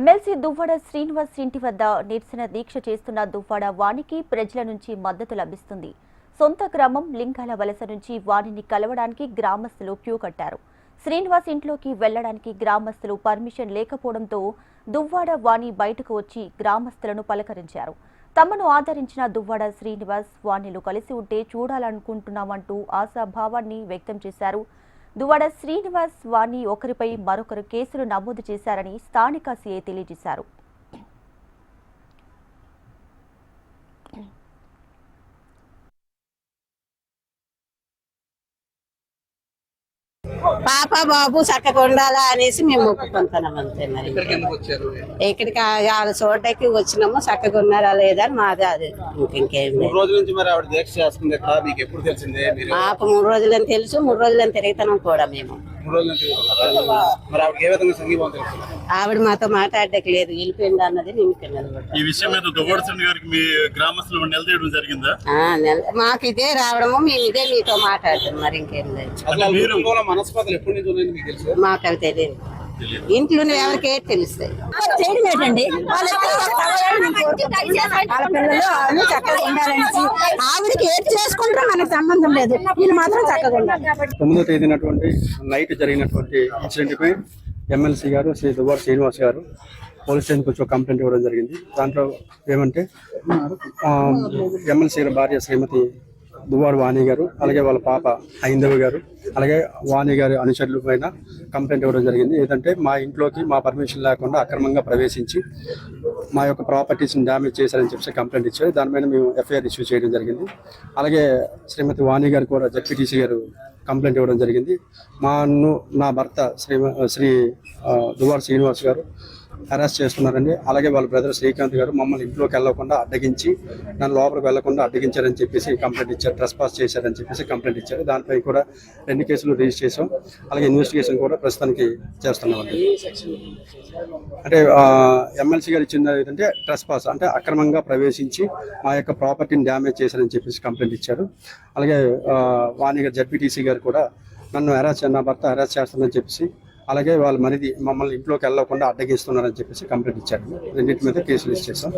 MLC Duvvada Srinivas ఇంటి వద్ద నిరసన దీక్ష చేస్తున్న దువ్వాడ వాణికి ప్రజల నుంచి మద్దతు లభిస్తుంది. సొంత గ్రామం లింగాల వలస నుంచి వాణిని కలవడానికి గ్రామస్తులు క్యూ కట్టారు. శ్రీనివాస్ ఇంట్లోకి వెళ్ళడానికి గ్రామస్తులు పర్మిషన్ లేకపోవడంతో దువ్వాడ వాణి బయటకు వచ్చి గ్రామస్తులను పలకరించారు. తమను ఆదరించిన దువ్వాడ శ్రీనివాస్ వాణిలు కలిసి ఉంటే చూడాలనుకుంటున్నామంటూ ఆశాభావాన్ని వ్యక్తం చేశారు దువ్వాడ శ్రీనివాస్ వాణి ఒకరిపై మరొకరు కేసులు నమోదు చేశారని స్థానిక సీఐ తెలియజేశారు. పాప బాబు చక్కగా ఉండాలా అనేసి మేము మొక్కుకుంటున్నాం అంతే మరి. ఆ- వాళ్ళ చోటకి వచ్చినాము చక్కగా ఉన్నారా లేదా అని మాది అది ఇంక- మాకు మూడు రోజులని తెలుసు మూడు రోజులని తిరుగుతున్నాం కూడా మేము. మూడు రోజుల నుంచి తిరుగుతున్నారు. మరి ఆవిడకి ఏ విధంగా సంగీతం తెలుసు ఆవిడ మాతో మాట్లాడడానికి లేదు వెళ్ళిపోయింది అన్నది మేము ఇక్కడ. ఈ విషయం మీద దువ్వాడసండి గారికి మీ గ్రామస్తులు నిలదీయడం జరిగిందా? ఆ నెల- మాకు ఇదే రావడము మేము ఇదే మీతో మాట్లాడతాం మరి ఇంకేం లేదు. మనస్పర్ధలు ఎప్పటి నుంచి ఉన్నాయని మీకు తెలుసు? మాకు అవి తెలియదు. ఇంట్లోనే ఎవరికే తెలుస్తాయి. చేయడం ఏంటండి? వాళ్ళ పిల్లలు అన్ని చక్కగా ఉండాలని ఆవిడకి ఏది చేసుకుంటారో మనకు సంబంధం లేదు. వీళ్ళు మాత్రం చక్కగా ఉండాలి. తొమ్మిదో తేదీనటువంటి నైట్ జరిగినటువంటి ఇన్సిడెంట్ పై ఎమ్మెల్సీ గారు శ్రీ దువ్వాడ శ్రీనివాస్ గారు పోలీస్ స్టేషన్కి వచ్చి ఒక కంప్లైంట్ ఇవ్వడం జరిగింది. దాంట్లో ఏమంటే ఎమ్మెల్సీ గారి భార్య శ్రీమతి దువ్వాడు వాణి గారు అలాగే వాళ్ళ పాప ఐందవి గారు అలాగే వాణి గారి అనుచరుల పైన కంప్లైంట్ ఇవ్వడం జరిగింది. ఏంటంటే మా ఇంట్లోకి మా పర్మిషన్ లేకుండా అక్రమంగా ప్రవేశించి మా యొక్క ప్రాపర్టీస్ని డ్యామేజ్ చేశారని చెప్పి కంప్లైంట్ ఇచ్చారు. దాని మీద మేము ఎఫ్ఐఆర్ ఇష్యూ చేయడం జరిగింది. అలాగే శ్రీమతి వాణి గారు కూడా జడ్పీటీసీ గారు కంప్లైంట్ ఇవ్వడం జరిగింది. మా నా భర్త శ్రీ శ్రీ ఆ, శ్రీనివాస్ గారు అరెస్ట్ చేస్తున్నారండి. అలాగే వాళ్ళ బ్రదర్ శ్రీకాంత్ గారు మమ్మల్ని ఇంట్లోకి వెళ్ళకుండా అడ్డగించి నన్ను లోపలికి వెళ్ళకుండా అడ్డగించారని చెప్పేసి కంప్లైంట్ ఇచ్చారు. ట్రెస్ పాస్ చేశారని చెప్పేసి కంప్లైంట్ ఇచ్చారు. దానిపై కూడా రెండు కేసులు రిజిస్టర్ చేసాం అలాగే ఇన్వెస్టిగేషన్ కూడా ప్రస్తుతానికి చేస్తున్నామండి. అంటే ఎమ్మెల్సీ గారు ఇచ్చిన ఏంటంటే ట్రెస్ పాస్ అంటే అక్రమంగా ప్రవేశించి మా యొక్క ప్రాపర్టీని డ్యామేజ్ చేశారని చెప్పేసి కంప్లైంట్ ఇచ్చారు. అలాగే వాణి గారు జడ్పీటీసీ గారు కూడా నన్ను హెరాస్ నా భర్త హెరాస్ చేస్తుందని చెప్పేసి అలాగే వాళ్ళ మరిది మమ్మల్ని ఇంట్లోకి వెళ్ళకుండా అడ్డగిస్తున్నారని చెప్పేసి కంప్లైంట్ ఇచ్చారు రెండింటి మీద కేసులు ఇచ్చేసాం